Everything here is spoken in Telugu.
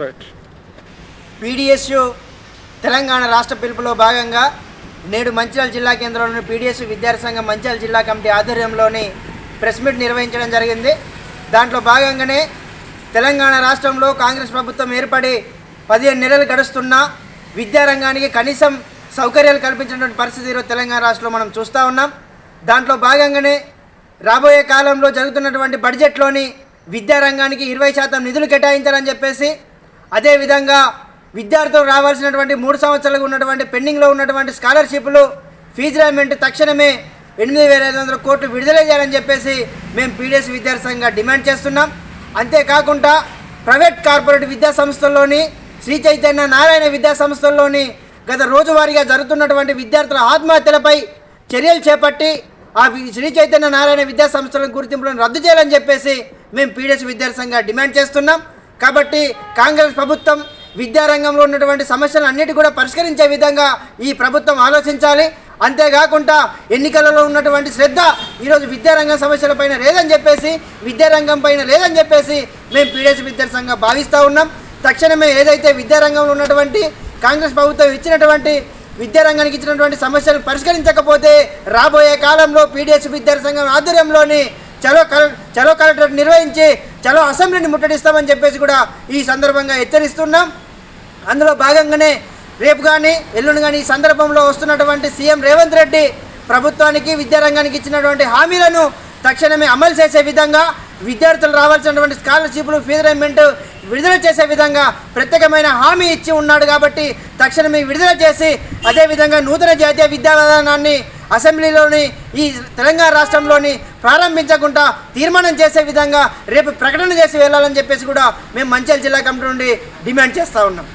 రైట్ పీడిఎస్యు తెలంగాణ రాష్ట్ర పిలుపులో భాగంగా నేడు మంచిర్యాల జిల్లా కేంద్రంలోని పీడిఎస్ విద్యార్థి సంఘం మంచిర్యాల జిల్లా కమిటీ ఆధ్వర్యంలోని ప్రెస్ మీట్ నిర్వహించడం జరిగింది. దాంట్లో భాగంగానే తెలంగాణ రాష్ట్రంలో కాంగ్రెస్ ప్రభుత్వం ఏర్పడి పదిహేను నెలలు గడుస్తున్నా విద్యారంగానికి కనీసం సౌకర్యాలు కల్పించినటువంటి పరిస్థితి ఈరోజు తెలంగాణ రాష్ట్రంలో మనం చూస్తూ ఉన్నాం. దాంట్లో భాగంగానే రాబోయే కాలంలో జరుగుతున్నటువంటి బడ్జెట్లోని విద్యారంగానికి ఇరవై శాతం నిధులు కేటాయించాలని చెప్పేసి అదేవిధంగా విద్యార్థులు రావాల్సినటువంటి మూడు సంవత్సరాలకు ఉన్నటువంటి పెండింగ్లో ఉన్నటువంటి స్కాలర్షిప్లు ఫీజు రేమెంట్ తక్షణమే ఎనిమిది వేల ఐదు వందల కోట్లు విడుదల చేయాలని చెప్పేసి మేము పీడిఎస్ విద్యార్థి డిమాండ్ చేస్తున్నాం. అంతేకాకుండా ప్రైవేట్ కార్పొరేట్ విద్యా సంస్థల్లోని శ్రీ చైతన్య నారాయణ విద్యా సంస్థల్లోని గత రోజువారీగా జరుగుతున్నటువంటి విద్యార్థుల ఆత్మహత్యలపై చర్యలు చేపట్టి ఆ శ్రీ చైతన్య నారాయణ విద్యా సంస్థల గుర్తింపులను రద్దు చేయాలని చెప్పేసి మేము పీడిఎస్ విద్యార్థి డిమాండ్ చేస్తున్నాం. కాబట్టి కాంగ్రెస్ ప్రభుత్వం విద్యారంగంలో ఉన్నటువంటి సమస్యలు అన్నిటి కూడా పరిష్కరించే విధంగా ఈ ప్రభుత్వం ఆలోచించాలి. అంతేకాకుండా ఎన్నికలలో ఉన్నటువంటి శ్రద్ధ ఈరోజు విద్యారంగం సమస్యలపైన లేదని చెప్పేసి విద్యారంగం పైన లేదని చెప్పేసి మేము పీడిఎస్ విద్యార్థి భావిస్తూ ఉన్నాం. తక్షణమే ఏదైతే విద్యారంగంలో ఉన్నటువంటి కాంగ్రెస్ ప్రభుత్వం ఇచ్చినటువంటి విద్యారంగానికి ఇచ్చినటువంటి సమస్యలు పరిష్కరించకపోతే రాబోయే కాలంలో పీడిఎస్ విద్యార్థి సంఘం ఆధ్వర్యంలోని చలో కల చలో కలెక్టర్ నిర్వహించి చలో అసెంబ్లీని ముట్టడిస్తామని చెప్పేసి కూడా ఈ సందర్భంగా హెచ్చరిస్తున్నాం. అందులో భాగంగానే రేపు కానీ ఎల్లుండి కానీ ఈ సందర్భంలో వస్తున్నటువంటి సీఎం రేవంత్ రెడ్డి ప్రభుత్వానికి విద్యారంగానికి ఇచ్చినటువంటి హామీలను తక్షణమే అమలు చేసే విధంగా విద్యార్థులు రావాల్సినటువంటి స్కాలర్షిప్లు ఫీజు రేమెంట్ విడుదల చేసే విధంగా ప్రత్యేకమైన హామీ ఇచ్చి ఉన్నాడు కాబట్టి తక్షణమే విడుదల చేసి అదేవిధంగా నూతన జాతీయ విద్యా విధానాన్ని అసెంబ్లీలోని ఈ తెలంగాణ రాష్ట్రంలోని ప్రారంభించకుండా తీర్మానం చేసే విధంగా రేపు ప్రకటన చేసి వెళ్ళాలని చెప్పేసి కూడా మేము మంచిర్యాల జిల్లా కమిటీ నుండి డిమాండ్ చేస్తూ ఉన్నాం.